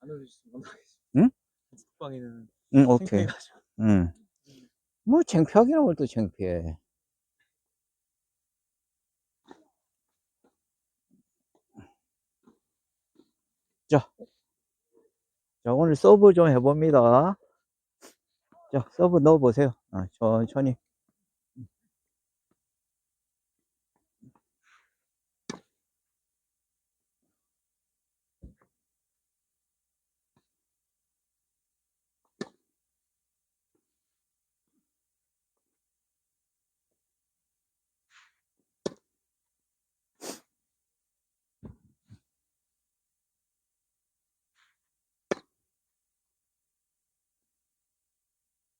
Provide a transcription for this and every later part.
안 올려주시면 감사하겠습니다. 응? 방에는 응, 오케이. 창피해가지고. 응. 뭐, 창피하기는 뭘또 창피해. 자. 자, 오늘 서브 좀 해봅니다. 자, 서브 넣어보세요. 아, 천천히.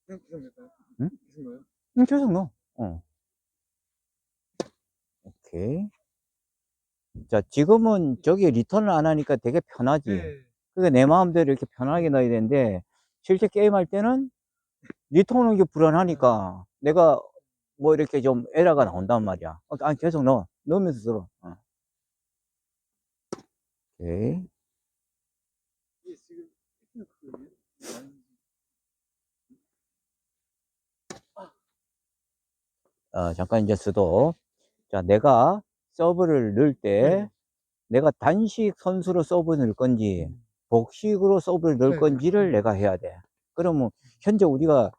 그냥 계속 될까요? 응? 응, 계속 넣어. 어. 오케이. 자, 지금은 저기 리턴을 안 하니까 되게 편하지. 네. 그게 내 마음대로 이렇게 편하게 넣어야 되는데, 실제 게임할 때는 리턴은 게 불안하니까 내가 뭐 이렇게 좀 에러가 나온단 말이야. 어, 아니, 계속 넣어. 넣으면서 들어. 어. 오케이. 이게 지금 히트는 그거예요? 아니, 어, 잠깐 이제 수도. 자, 내가 서브를 넣을 때, 네. 내가 단식 선수로 서브 넣을 건지, 음. 복식으로 서브를 넣을 네, 건지를 네. 내가 해야 돼. 그러면, 현재 우리가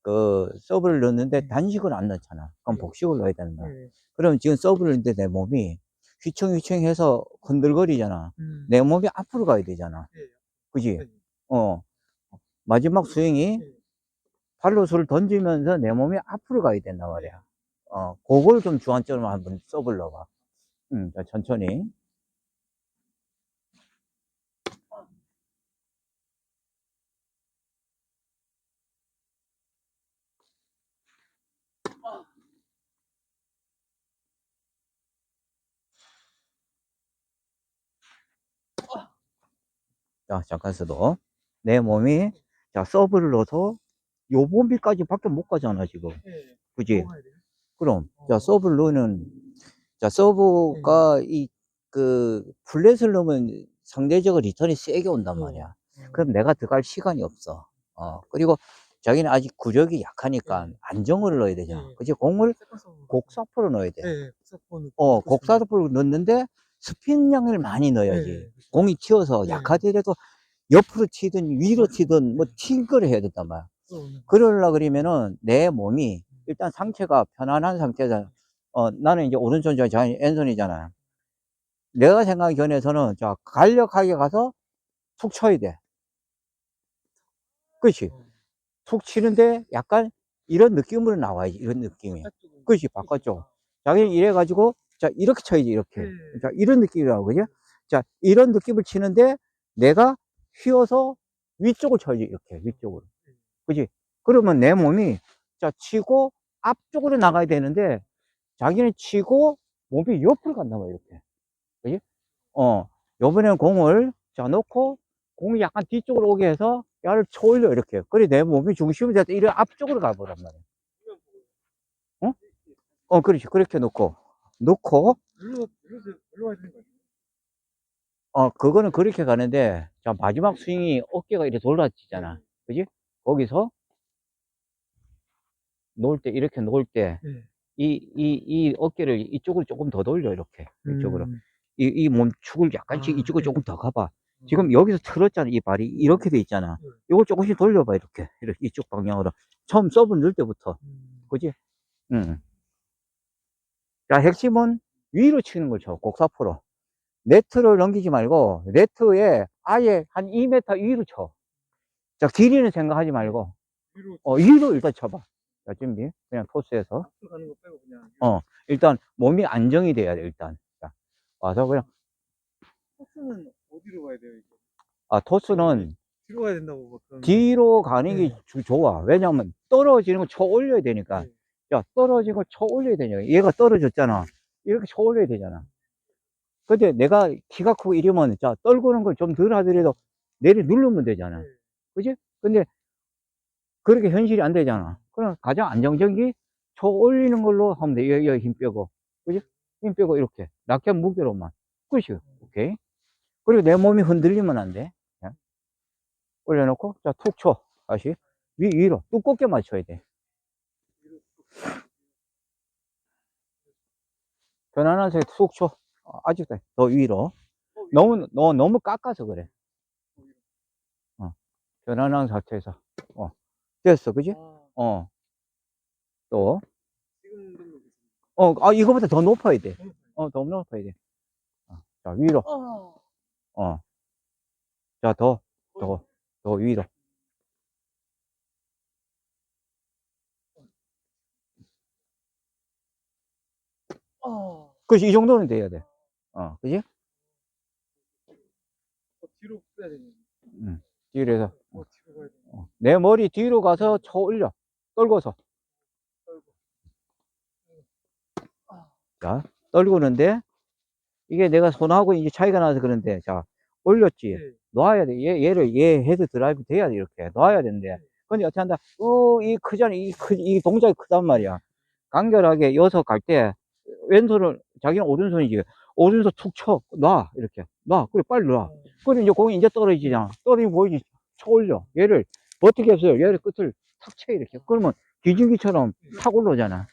그 서브를 넣는데 네. 단식을 안 넣잖아. 그럼 네. 복식을 넣어야 되는 거야. 네. 그럼 지금 서브를 넣는데 내 몸이 휘청휘청해서 흔들거리잖아. 음. 내 몸이 앞으로 가야 되잖아. 네. 그지? 네. 어. 마지막 스윙이 네. 팔로스를 던지면서 내 몸이 앞으로 가야 된단 말이야. 어, 그걸 좀 주안점으로 한번 서브를 넣어봐. 음, 자, 천천히. 자, 잠깐 서도. 내 몸이, 자, 서브를 넣어서 요 범위까지 밖에 못 가잖아, 지금. 네. 그지? 그럼, 자, 어. 서브를 넣으면, 자, 서브가 이, 그, 플랫을 넣으면 상대적으로 리턴이 세게 온단 말이야. 어. 그럼 내가 들어갈 시간이 없어. 어, 그리고 자기는 아직 구력이 약하니까 네. 안정을 넣어야 되잖아. 네. 그지? 공을 곡사포로 넣어야 돼. 네. 어. 곡사포로 넣는데 스핀량을 많이 넣어야지. 네. 공이 튀어서 네. 약하더라도 옆으로 튀든 위로 튀든 뭐튈 거를 해야 된단 말이야. 그거는 그러려 그러면은 내 몸이 일단 상체가 편안한 상태잖아. 어, 나는 이제 오른손 자 왼손이잖아. 내가 생각하기 전에서는 자, 간략하게 가서 툭 쳐야 돼. 그렇지? 어, 툭 치는데 약간 이런 느낌으로 나와야지. 이런 느낌이. 바깥쪽으로 그렇지, 바깥쪽. 자기는 이래가지고, 자, 이렇게 쳐야지, 이렇게. 네. 자, 이런 느낌이라고, 그죠? 자, 이런 느낌을 치는데, 내가 휘어서 위쪽을 쳐야지, 이렇게, 위쪽으로. 그지? 그러면 내 몸이, 자, 치고, 앞쪽으로 나가야 되는데, 자기는 치고, 몸이 옆으로 간단 말이야, 이렇게. 그지? 어, 요번에는 공을, 자, 놓고, 공이 약간 뒤쪽으로 오게 해서, 야를 쳐 올려, 이렇게. 그래, 내 몸이 중심이 돼서, 이래 앞쪽으로 가보란 말이야. 어? 어, 그렇지. 그렇게 놓고, 놓고? 어, 그거는 그렇게 가는데, 자, 마지막 스윙이 어깨가 이렇게 돌아지잖아. 그지? 거기서, 놓을 때, 이렇게 놓을 때, 네. 이, 이, 이 어깨를 이쪽으로 조금 더 돌려, 이렇게. 이쪽으로. 음. 이, 이 몸축을 약간씩 아, 이쪽으로 네. 조금 더 가봐. 지금 여기서 틀었잖아, 이 발이. 이렇게 돼 있잖아. 네. 이걸 조금씩 돌려봐, 이렇게. 이렇게 이쪽 방향으로. 처음 서브 넣을 때부터. 음. 그지? 응. 자, 핵심은 위로 치는 걸 쳐, 곡사포로. 네트를 넘기지 말고, 네트에 아예 한 2m 위로 쳐. 자, 길이는 생각하지 말고, 위로 어, 위로 일단 쳐봐. 자, 준비. 그냥 토스해서. 빼고 그냥 어. 일단 몸이 안정이 돼야 돼, 일단. 자, 와서 그냥, 코스는 어디로 가야 돼요 이제? 아, 토스는 뒤로 가야 된다고 막. 뒤로 가는 게 네. 주- 좋아. 왜냐면 떨어지는 거 쳐 올려야 되니까. 네. 야, 떨어지는 거쳐 올려야 되냐. 얘가 떨어졌잖아. 이렇게 쳐 올려야 되잖아. 근데 내가 키가 크고 이러면, 자, 떨구는 걸 좀 덜 하더라도 내리 누르면 되잖아. 네. 그지? 근데 그렇게 현실이 안 되잖아. 그럼 가장 안정적인 게초 올리는 걸로 하면 돼. 여기, 여기 힘 빼고. 그지? 힘 빼고 이렇게. 라켓 무게로만. 그렇지. 오케이. 그리고 내 몸이 흔들리면 안 돼. 자, 올려놓고, 자, 툭 쳐. 다시. 위, 위로. 두껍게 맞춰야 돼. 상태 툭 쳐. 어, 아직도 더 위로. 너무, 너, 너무 깎아서 그래. 어. 편안한 상태에서. 어. 됐어. 그지? 아, 어. 또. 어, 아, 이거보다 더 높아야 돼. 어, 더 높아야 돼. 어, 자, 위로. 아, 어. 자, 더, 더, 더 위로. 아, 그렇지, 이 정도는 돼야 돼. 어, 그지? 어, 뒤로 빼야 되네. 음. 뒤로 해서. 어, 뒤로 가야 돼. 어. 내 머리 뒤로 가서 쳐 올려. 떨궈서. 아, 자, 떨구는데, 이게 내가 손하고 이제 차이가 나서 그런데, 자, 올렸지. 네. 놔야 돼. 얘, 얘를, 얘 헤드 드라이브 돼야 돼, 이렇게. 놔야 되는데. 근데 어떻게 한다? 어, 이 크잖아. 이 크, 이 동작이 크단 말이야. 간결하게 여서 갈 때, 왼손을, 자기는 오른손이지. 오른손 툭 쳐. 놔. 이렇게. 놔. 그래, 빨리 놔. 그래, 이제 공이 이제 떨어지잖아. 떨어지면 보이지? 쳐 올려. 얘를, 어떻게 했어요? 얘를 끝을 탁 쳐, 이렇게. 그러면 기중기처럼 탁 올라오잖아.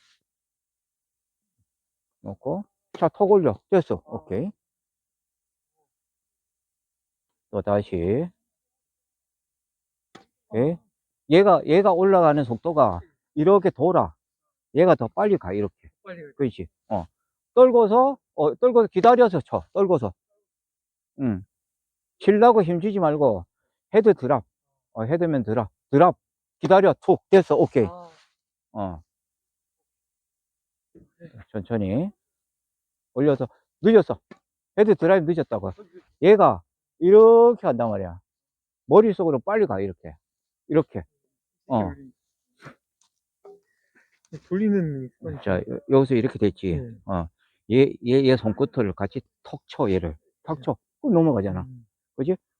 놓고, 자, 턱 올려. 됐어. 오케이. 또 다시. 예? 얘가, 얘가 올라가는 속도가 이렇게 돌아. 얘가 더 빨리 가, 이렇게. 그렇지. 어. 떨궈서, 어, 떨궈서 기다려서 쳐. 떨궈서. 응. 칠라고 힘주지 말고, 헤드 드랍. 어, 헤드면 드랍. 드랍. 기다려. 툭. 됐어. 오케이. 아, 어. 천천히. 올려서, 늦었어. 헤드 드라이브 늦었다고. 얘가 이렇게 한단 말이야. 머릿속으로 빨리 가, 이렇게. 이렇게. 어. 돌리는 습관이 자, 여- 여기서 이렇게 됐지. 네. 어. 얘, 얘, 얘 손끝을 같이 턱 쳐, 얘를. 턱 쳐. 그럼 넘어가잖아. 음.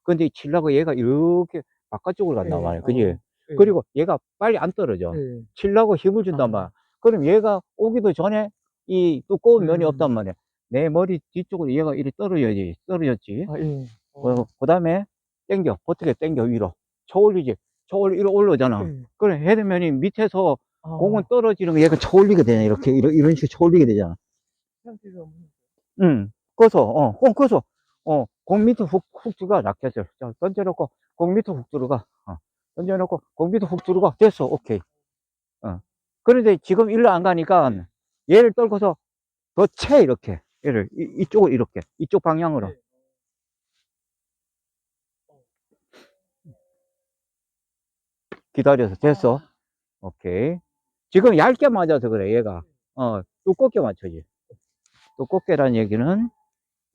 근데 칠라고 얘가 이렇게 바깥쪽으로 간단 네. 말이야. 그지? 어, 네. 그리고 얘가 빨리 안 떨어져. 네. 칠라고 힘을 준단 아. 말이야. 그럼 얘가 오기도 전에 이 두꺼운 면이 음. 없단 말이야. 내 머리 뒤쪽으로 얘가 이렇게 떨어져야지. 떨어졌지. 아, 예. 어, 그 다음에 땡겨. 버티게 땡겨, 위로. 쳐 올리지. 쳐 올리, 이로 올라오잖아. 네. 그래, 헤드면이 밑에서 아, 공은 떨어지는 거 얘가 쳐 올리게 되잖아. 이렇게, 이런, 이런 식으로 쳐 올리게 되잖아. 응. 꺼서, 어, 어, 꺼서, 어, 공 밑에 훅, 훅 들어가, 라켓을. 자, 던져놓고, 공 밑에 훅 들어가. 어, 던져놓고, 공 밑에 훅 들어가. 됐어, 오케이. 어. 그런데 지금 일로 안 가니까, 얘를 떨궈서 더 채, 이렇게. 얘를, 이, 이쪽을 이렇게. 이쪽 방향으로. 네. 기다려서. 됐어. 오케이. 지금 얇게 맞아서 그래, 얘가. 어, 두껍게 맞춰지. 두껍게란 얘기는,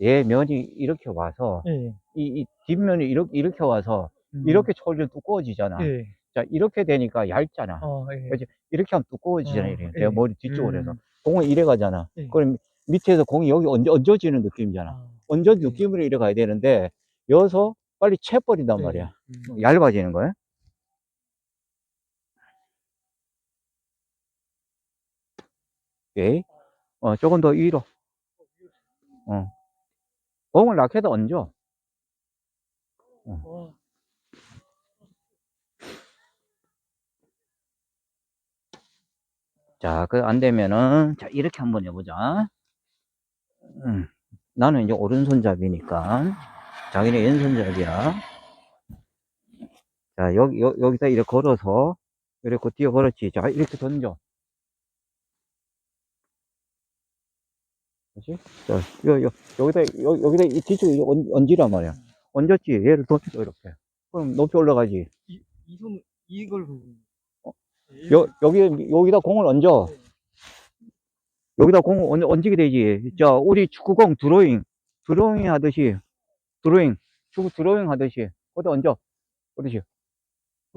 얘 면이 이렇게 와서, 예. 이, 이 뒷면이 이렇게, 이렇게 와서, 음. 이렇게 쳐올리면 두꺼워지잖아. 예. 자, 이렇게 되니까 얇잖아. 어, 예. 이렇게 하면 두꺼워지잖아, 어, 이렇게. 예. 내가 머리 뒤쪽으로 해서. 음. 공은 이래 가잖아. 예. 그럼 밑에서 공이 여기 얹어, 얹어지는 느낌이잖아. 아, 얹어 예. 느낌으로 이래 가야 되는데, 여기서 빨리 채버린단 예. 말이야. 음. 얇아지는 거야. 오케이. 어, 조금 더 위로. 어. 공을 라켓에 얹어. 와, 자, 그 안 되면은, 자, 이렇게 한번 해보자. 음, 나는 이제 오른손잡이니까, 자기는 왼손잡이야. 자, 여기, 여, 여기다 이렇게 걸어서, 이렇게 뛰어 걸었지. 자, 이렇게 던져. 그렇지? 자, 여, 여, 여기다, 여, 여기다 이 뒤쪽에 얹, 얹으란 말이야. 얹었지. 얘를 던져, 이렇게. 그럼 높이 올라가지. 이, 이 손, 이걸 보고. 어, 예. 여, 여기, 여기다 공을 얹어. 네. 여기다 공을 얹, 얹게 되지. 자, 우리 축구공 드로잉. 드로잉 하듯이. 드로잉. 축구 드로잉 하듯이. 거기다 얹어. 그렇지.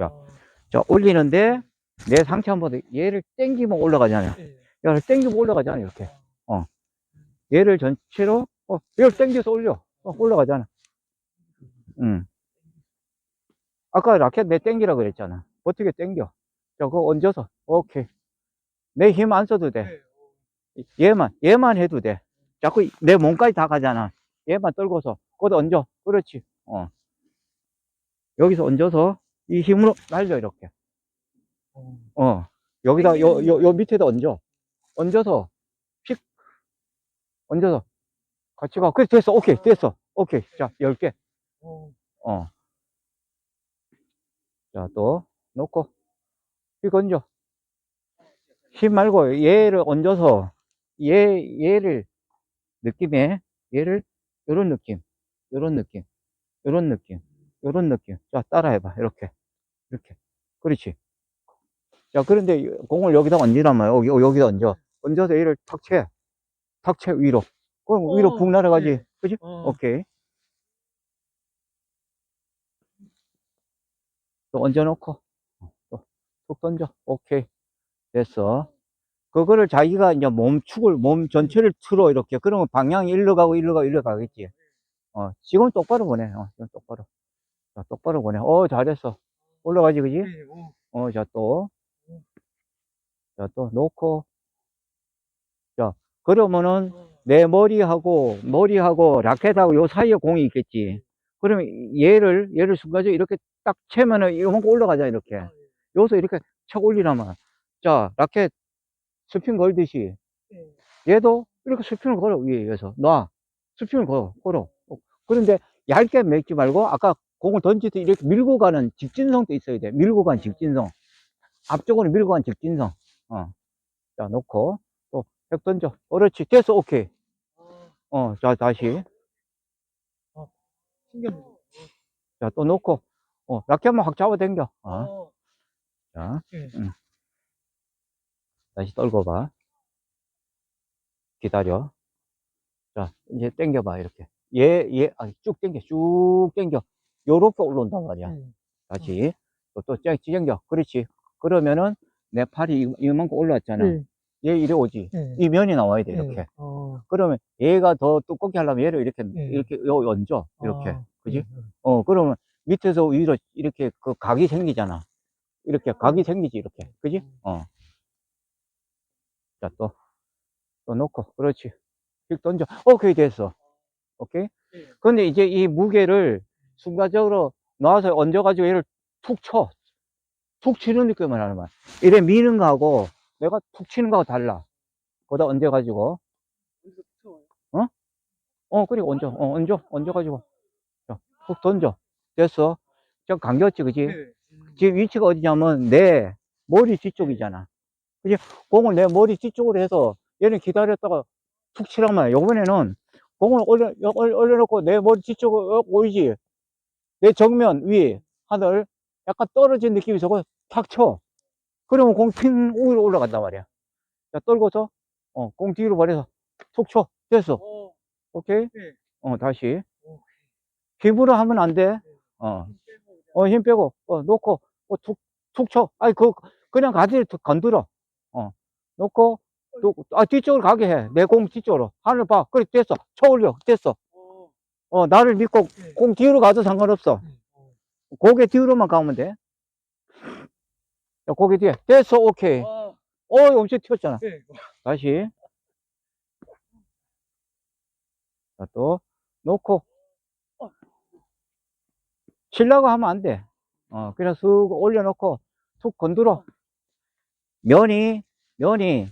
야. 아, 자, 올리는데, 내 상체 한번 더, 얘를 땡기면 올라가잖아. 예. 얘를 땡기면 올라가잖아, 이렇게. 얘를 전체로, 어, 얘를 땡겨서 올려. 어, 올라가잖아. 응. 아까 라켓 내 땡기라 그랬잖아. 어떻게 땡겨? 자, 그거 얹어서. 오케이. 내 힘 안 써도 돼. 네. 얘만, 얘만 해도 돼. 자꾸 내 몸까지 다 가잖아. 얘만 떨고서. 거기다 얹어. 그렇지. 어. 여기서 얹어서 이 힘으로 날려, 이렇게. 어. 어. 여기다, 요, 요, 요 밑에다 얹어. 얹어서, 픽. 얹어서. 같이 가. 그래, 됐어. 오케이. 됐어. 오케이. 자, 10개. 어. 어. 자, 또, 놓고, 픽 얹어. 힘 말고 얘를 얹어서, 얘, 얘를, 느낌에, 얘를, 요런 느낌, 요런 느낌, 요런 느낌, 요런 느낌. 자, 따라해봐. 이렇게. 이렇게. 그렇지. 자, 그런데 공을 여기다 얹으란 말이야. 여기, 여기다 얹어. 얹어서 얘를 탁 채. 탁 채 위로. 그럼 위로 어, 푹 날아가지. 네. 그지? 어. 오케이. 또 얹어놓고, 또, 툭 던져. 오케이. 됐어. 그거를 자기가 이제 몸축을, 몸 전체를 틀어, 이렇게. 그러면 방향이 일로 가고, 일로 가고, 일로 가겠지. 어, 지금 똑바로 보내. 어, 지금 똑바로. 자, 똑바로 보내. 어, 잘했어. 올라가지, 그지? 네. 어. 어, 자, 또. 자, 또 놓고. 자, 그러면은 어. 내 머리하고, 머리하고 라켓하고 요 사이에 공이 있겠지. 그러면 얘를, 얘를 순간적으로 이렇게 딱 채면은 이만큼 올라가자, 이렇게. 아, 여기서 이렇게 척 올리라면. 자, 라켓 스핀 걸듯이. 네. 얘도 이렇게 스핀을 걸어, 위에 의해서. 놔. 스핀을 걸어, 걸어. 어, 그런데 얇게 맺지 말고, 아까 공을 때 이렇게 밀고 가는 직진성도 있어야 돼. 밀고 간 직진성. 앞쪽으로 밀고 간 직진성. 어. 자, 놓고, 또, 백 던져. 그렇지. 됐어, 오케이. 아, 어, 자, 다시. 신기하네. 자, 또 놓고, 어, 라켓만 확 잡아 당겨. 어, 어. 자, 네. 다시 떨고 봐. 기다려. 자, 이제 당겨봐, 이렇게. 얘, 얘, 아, 쭉 당겨, 쭉 당겨. 요렇게 올라온단 말이야. 네. 다시. 또, 또, 쫙 당겨. 그렇지. 그러면은, 내 팔이 이- 이만큼 올라왔잖아. 네. 얘 이래 오지. 네. 이 면이 나와야 돼, 네. 이렇게. 어. 그러면 얘가 더 두껍게 하려면 얘를 이렇게, 네. 이렇게, 요, 얹어. 이렇게. 아, 그지? 네. 어, 그러면 밑에서 위로 이렇게 그 각이 생기잖아. 이렇게 각이 생기지, 이렇게. 그지? 어. 자, 또, 또 놓고. 그렇지. 휙 던져. 오케이, 됐어. 오케이? 네. 근데 이제 이 무게를 순간적으로 놔서 얹어 가지고 얘를 툭 쳐. 툭 치는 느낌을 하는 거야. 이래 미는 거하고 내가 툭 치는 거하고 달라. 거기다 얹어 가지고. 여기서 붙여와요? 어, 그리고 얹어. 어, 얹어. 얹어 가지고. 자, 툭 던져. 됐어. 좀 감겼지, 그지? 네. 음. 지금 위치가 어디냐면 내 머리 뒤쪽이잖아. 그지? 공을 내 머리 뒤쪽으로 해서 얘는 기다렸다가 툭 치란 말이야. 요번에는 공을 올려, 올려- 올려놓고 내 머리 뒤쪽으로 어, 보이지? 내 정면 위 하늘 약간 떨어진 느낌이 저거 탁 쳐. 그러면 공 핀 위로 올라간단 말이야. 자, 떨고서, 어, 공 뒤로 버려서 툭 쳐. 됐어. 어. 오케이? 네. 어, 다시. 오. 힘으로 하면 안 돼. 어. 힘 빼고 그냥. 어, 힘 빼고, 어, 놓고, 어, 툭, 툭 쳐. 아니, 그, 그냥 가지를 툭 건드려. 어, 놓고, 또, 아, 뒤쪽으로 가게 해. 내 공 뒤쪽으로. 하늘 봐. 그래, 됐어. 쳐 올려. 됐어. 어. 어, 나를 믿고 네. 공 뒤로 가도 상관없어. 네. 어. 고개 뒤로만 가면 돼. 자, 고개 뒤에. 됐어. 오케이. 와. 어, 엄청 튀었잖아. 네. 다시. 자, 또, 놓고. 치려고 하면 안 돼. 어, 그냥 쑥 올려놓고, 툭 건드려. 면이, 면이,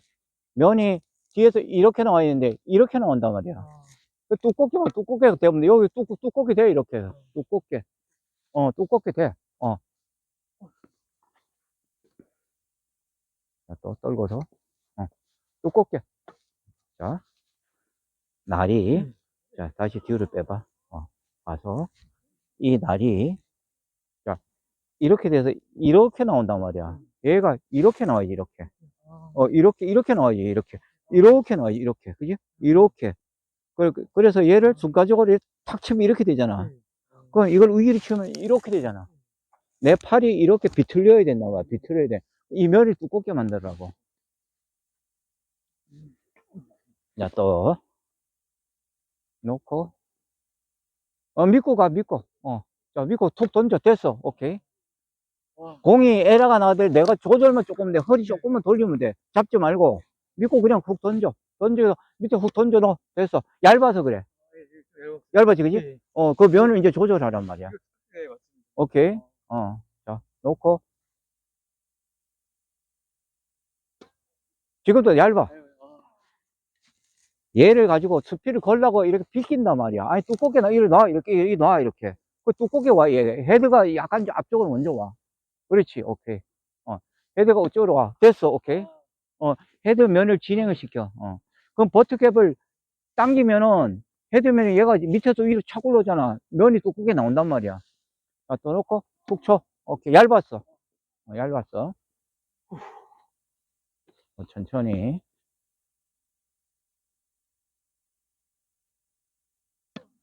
면이 뒤에서 이렇게 나와 있는데, 이렇게 나온단 말이야. 아. 그 두껍게만 두껍게 되면 돼. 여기 두, 두껍게 돼, 이렇게. 두껍게. 어, 두껍게 돼. 어. 자, 또 떨고서. 어, 두껍게. 자, 날이. 음. 자, 다시 뒤로 빼봐. 어, 봐서. 이 날이. 자, 이렇게 돼서 이렇게 나온단 말이야. 얘가 이렇게 나와야지, 이렇게. 아. 어, 이렇게, 이렇게 나와야지, 이렇게. 이렇게 나와야지, 이렇게. 그지? 이렇게. 그- 그래서 얘를 순간적으로 탁 치면 이렇게 되잖아. 네. 어. 그럼 이걸 위로 치면 이렇게 되잖아. 내 팔이 이렇게 비틀려야 된다 봐. 비틀려야 돼. 이 면을 두껍게 만들라고. 자, 또. 놓고. 어, 믿고 가, 믿고. 어. 자, 믿고 툭 던져. 됐어. 오케이. 와. 공이 에러가 나들 내가 조절만 조금 돼. 허리 조금만 돌리면 돼. 잡지 말고. 믿고 그냥 훅 던져. 던져서 밑에 훅 던져 넣어. 됐어. 얇아서 그래. 예, 예, 예. 얇아지, 그지? 예, 어, 그 면을 이제 조절하란 말이야. 예, 맞습니다. 오케이. 어. 자, 놓고. 지금도 얇아. 아, 얘를 가지고 스피를 걸라고 이렇게 비킨단 말이야. 아니, 두껍게 나, 이리 놔. 이렇게, 이리 놔. 이렇게. 그 두껍게 와, 얘. 헤드가 약간 앞쪽으로 먼저 와. 그렇지. 오케이. 어. 헤드가 이쪽으로 와. 됐어. 오케이. 아, 헤드 면을 진행을 시켜. 어. 그럼 버트캡을 당기면은 헤드면이 얘가 밑에서 위로 착 올라오잖아. 면이 두껍게 나온단 말이야. 자, 또 놓고 툭 쳐. 오케이. 얇았어. 어, 얇았어. 어, 천천히.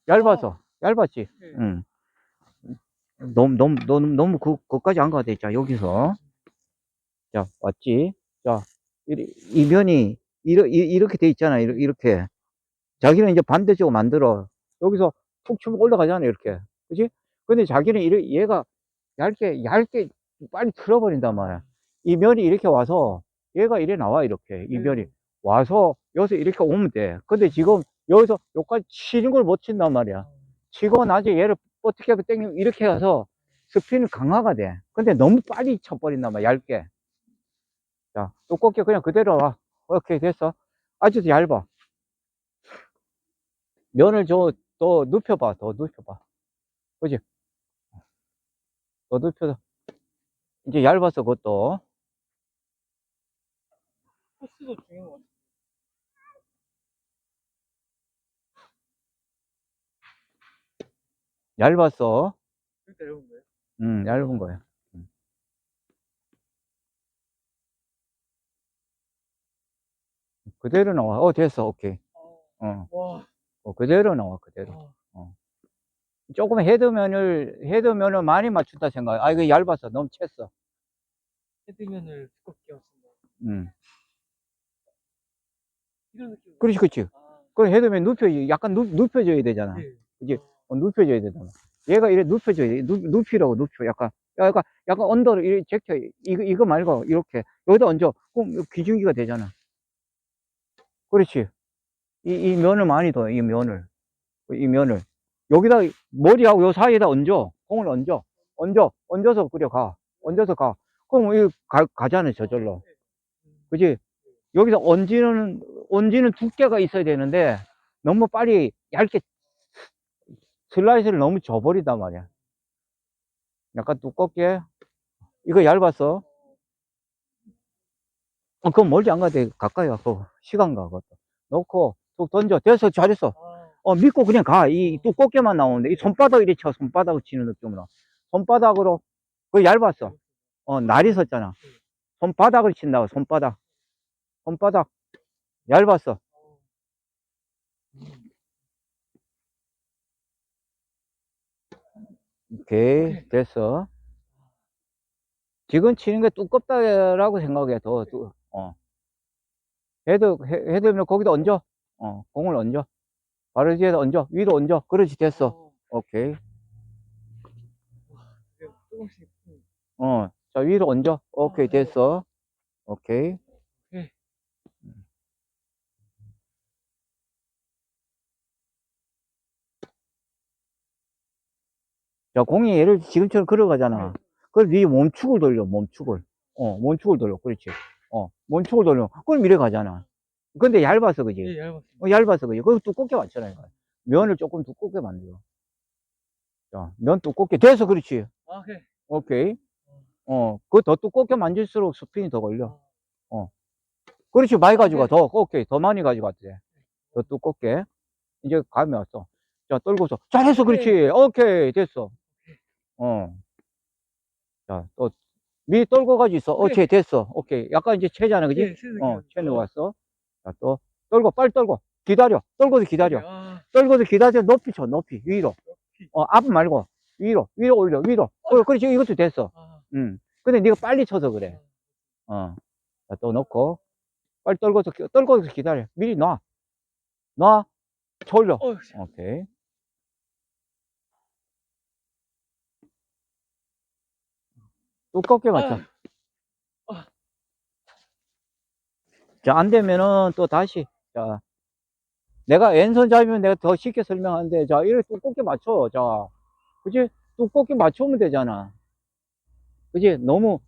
얇아서. 얇았지? 예. 응. 너무, 너무, 너무, 너무 그, 거기까지 안 가야 돼. 자, 여기서. 자, 왔지? 자, 이, 이 면이, 이러, 이- 이렇게 돼 있잖아. 이렇게. 이렇게. 자기는 이제 반대쪽으로 만들어. 여기서 툭 치면 올라가잖아. 이렇게. 그지? 근데 자기는 이래, 얘가 얇게, 얇게 빨리 틀어버린단 말이야. 이 면이 이렇게 와서, 얘가 이래 나와. 이렇게. 이 네. 면이. 와서, 여기서 이렇게 오면 돼. 근데 지금, 여기서 여기까지 치는 걸 못 친단 말이야. 치고 나중에 얘를 어떻게 하면 땡기면 이렇게 해서 스피는 강화가 돼. 근데 너무 빨리 쳐버린단 말이야, 얇게. 자, 두껍게 그냥 그대로 와. 오케이, 됐어. 아주 얇아. 면을 저, 더 눕혀봐, 더 눕혀봐. 그지? 더 눕혀서. 이제 얇아서 그것도. 코스도 중요한 것 같아요. 얇았어. 여기다 이런 거예요. 음, 얇은 거야. 음. 그대로 나와. 어, 됐어. 오케이. 아, 어, 와. 어, 그대로 나와, 그대로. 아, 조금 헤드면을, 헤드면을 많이 맞춘다 생각. 아, 이거 얇았어. 너무 챘어. 헤드면을 두껍게 왔습니다. 음. 이런 느낌. 그렇지, 그렇지. 아, 그 헤드면 눕혀, 약간 눕, 눕혀줘야 되잖아. 예. 이게 아, 어, 눕혀줘야 되잖아. 얘가 이래 눕혀줘야 돼. 눕, 눕히라고, 눕혀. 약간, 약간, 약간 언더를 이렇게 제껴. 이거, 이거 말고, 이렇게. 여기다 얹어. 그럼 기준기가 되잖아. 그렇지. 이, 이 면을 많이 둬, 이 면을. 이 면을. 여기다, 머리하고 요 사이에다 얹어. 공을 얹어. 얹어. 얹어서 그려 가. 얹어서 가. 그럼 이 가, 가잖아, 저절로. 그지? 여기서 얹지는, 얹지는 두께가 있어야 되는데, 너무 빨리 얇게 슬라이스를 너무 줘버리단 말이야. 약간 두껍게. 이거 얇았어. 어, 그건 멀지 안 가도 돼. 가까이 와. 그 시간 가, 그것도. 놓고, 툭 던져. 됐어. 잘했어. 아, 어, 믿고 그냥 가. 이 두껍게만 나오는데, 이 손바닥 이렇게 쳐. 손바닥을 치는 느낌으로. 손바닥으로. 그거 얇았어. 어, 날이 섰잖아. 손바닥을 친다고, 손바닥. 손바닥. 얇았어. 오케이. 됐어. 지금 치는 게 두껍다라고 생각해. 더, 두, 어. 헤드, 헤- 헤드면 거기다 얹어. 어, 공을 얹어. 바로 뒤에다 얹어. 위로 얹어. 그렇지, 됐어. 어, 오케이. 그래요. 조금씩. 음. 어, 자, 위로 얹어. 오케이, 됐어. 오케이. 네. 자, 공이 얘를 지금처럼 걸어가잖아. 그래서 네 몸축을 돌려, 몸축을. 어, 몸축을 돌려. 그렇지. 어, 몸축을 돌려. 그럼 이래 가잖아. 근데 얇아서, 그지? 예, 얇았습니다. 어, 얇아서, 그지? 그거 두껍게 맞잖아, 이거. 면을 조금 두껍게 만들어. 자, 면 두껍게. 돼서 그렇지. 아, 그래. 오케이. 어, 그거 더 두껍게 만질수록 스핀이 더 걸려. 아, 그렇지, 많이 가지고 가. 네. 더, 오케이. 더 많이 가지고 왔지. 더 두껍게. 이제 감이 왔어. 자, 떨고서. 잘했어, 그렇지. 오케이, 됐어. 어. 자, 또, 미 떨고 가지고 있어. 오케이, 됐어. 오케이. 약간 이제 채잖아, 그지? 예, 새 어, 느낌. 채는 왔어. 자, 또, 떨고, 빨리 떨고. 기다려. 떨고도 기다려. 아, 떨고도 기다려. 높이 쳐, 높이. 위로. 높이. 어, 앞 말고. 위로. 위로 올려, 위로. 어, 그렇지. 이것도 됐어. 아, 응. 근데 네가 빨리 쳐서 그래. 어. 자, 또 넣고. 빨리 떨고서, 기- 떨고서 기다려. 미리 놔. 놔. 쳐 올려. 어, 씨. 오케이. 두껍게 맞춰. 아. 자, 안 되면은 또 다시, 자, 내가 왼손 잡으면 내가 더 쉽게 설명하는데, 자, 이렇게 두껍게 맞춰. 자, 그지? 두껍게 맞추면 되잖아. 그지? 너무,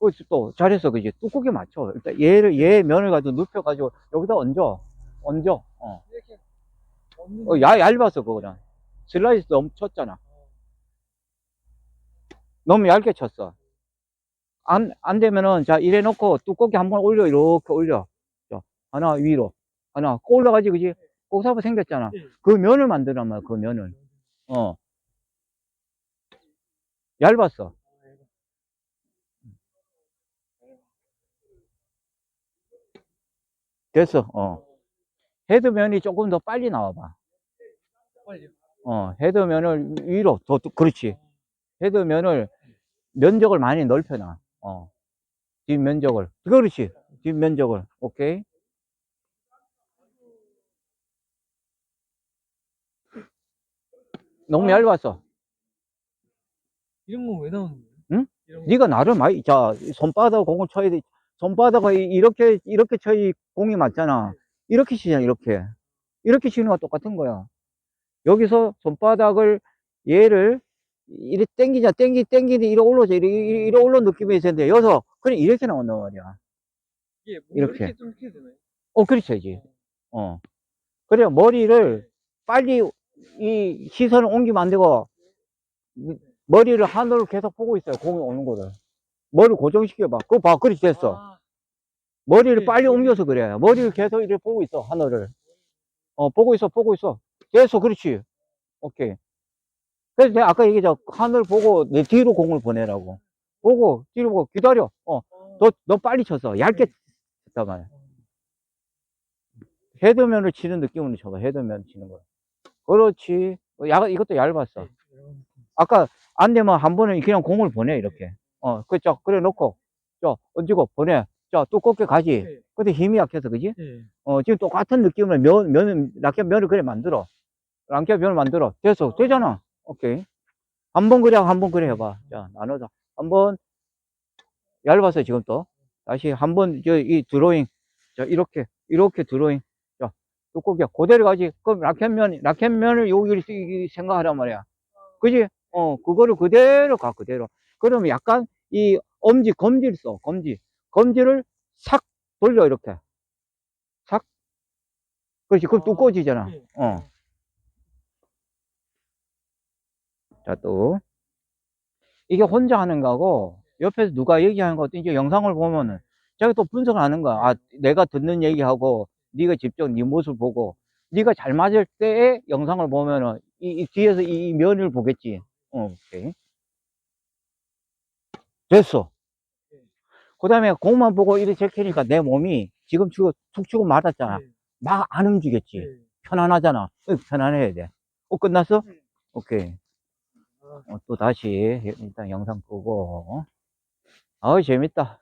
그, 또, 잘했어. 그지? 두껍게 맞춰. 일단 얘를, 얘 면을 가지고 눕혀가지고 여기다 얹어. 얹어. 어. 어, 야, 얇았어, 그거는. 슬라이스 너무 쳤잖아. 너무 얇게 쳤어. 안, 안 되면은, 자, 이래 놓고 두껍게 한번 올려, 이렇게 올려. 자, 하나 위로. 하나, 꼭 올라가지, 그지? 꼬사부 생겼잖아. 예. 그 면을 만들란 말이야, 그 면을. 어. 얇았어. 됐어, 어. 헤드면이 조금 더 빨리 나와봐. 어, 헤드면을 위로, 더, 더- 그렇지. 헤드면을 면적을 많이 넓혀놔. 어. 뒷면적을. 그렇지. 뒷면적을. 오케이. 너무 아. 얇았어. 이런 건 왜 나오는 거예요? 응? 거. 네가 나를 많이, 자, 손바닥 공을 쳐야 돼. 손바닥을 이렇게, 이렇게 쳐야 공이 맞잖아. 이렇게 치잖아, 이렇게. 이렇게 치는 거랑 똑같은 거야. 여기서 손바닥을, 얘를, 이렇게 땡기자, 땡기, 땡기니, 이래 올라오자, 이래, 이래, 이래 올라온 느낌이 있었는데 여기서, 그래, 이렇게 나온단 말이야. 이게 뭐 이렇게. 이렇게 좀 이렇게 되나요? 어, 그렇지, 야지 어. 그래, 머리를 빨리 이 시선을 옮기면 안 되고, 이 머리를 하늘을 계속 보고 있어요. 공이 오는 거를. 머리 고정시켜봐. 그거 봐. 그렇지, 됐어. 아, 머리를 네, 빨리 머리. 옮겨서 그래. 머리를 계속 이렇게 보고 있어, 하늘을. 어, 보고 있어, 보고 있어. 됐어, 그렇지. 오케이. 그래서 내가 아까 얘기했죠. 하늘 보고 내 뒤로 공을 보내라고. 보고, 뒤로 보고, 기다려. 어, 어, 너, 너 빨리 쳤어. 얇게 쳤단 말이야. 헤드면을 치는 느낌으로 쳐봐. 헤드면 치는 거. 그렇지. 어, 야, 이것도 얇았어. 네. 아까 안 되면 한 번은 그냥 공을 보내, 이렇게. 어, 그죠. 그래 놓고, 저, 얹고 보내. 자, 두껍게 가지. 네. 근데 힘이 약해서, 그지? 네. 어, 지금 똑같은 느낌으로 면, 면, 라켓 면을 그래 만들어. 라켓 면을 만들어. 됐어. 되잖아. 오케이. 한 번 그래, 한번 그래 해봐. 자, 나눠서. 한 번, 얇았어, 지금 또. 다시 한 번, 저, 이 드로잉. 자, 이렇게, 이렇게 드로잉. 자, 두껍게. 그대로 가지. 그럼 라켓면, 라켓면을 여기 생각하란 말이야. 그지? 어, 그거를 그대로 가, 그대로. 그러면 약간 이 엄지, 검지를 써, 검지. 검지를 싹 돌려, 이렇게. 싹. 그렇지. 그럼 아, 두꺼워지잖아. 네. 어. 자, 또. 이게 혼자 하는 거고, 옆에서 누가 얘기하는 것도 이제 영상을 보면은, 자기 또 분석을 하는 거야. 아, 내가 듣는 얘기하고, 네가 직접 네 모습을 보고, 네가 잘 맞을 때의 영상을 보면은, 이, 이 뒤에서 이, 이 면을 보겠지. 어, 오케이. 됐어. 그 다음에 공만 보고 이렇게 제키니까 내 몸이 지금 치고 툭 치고 맞았잖아. 네. 막안 움직였지. 네. 편안하잖아. 어, 편안해야 돼. 어, 끝났어? 네. 오케이. 아, 어, 또 다시 일단 영상 끄고. 아우, 재밌다.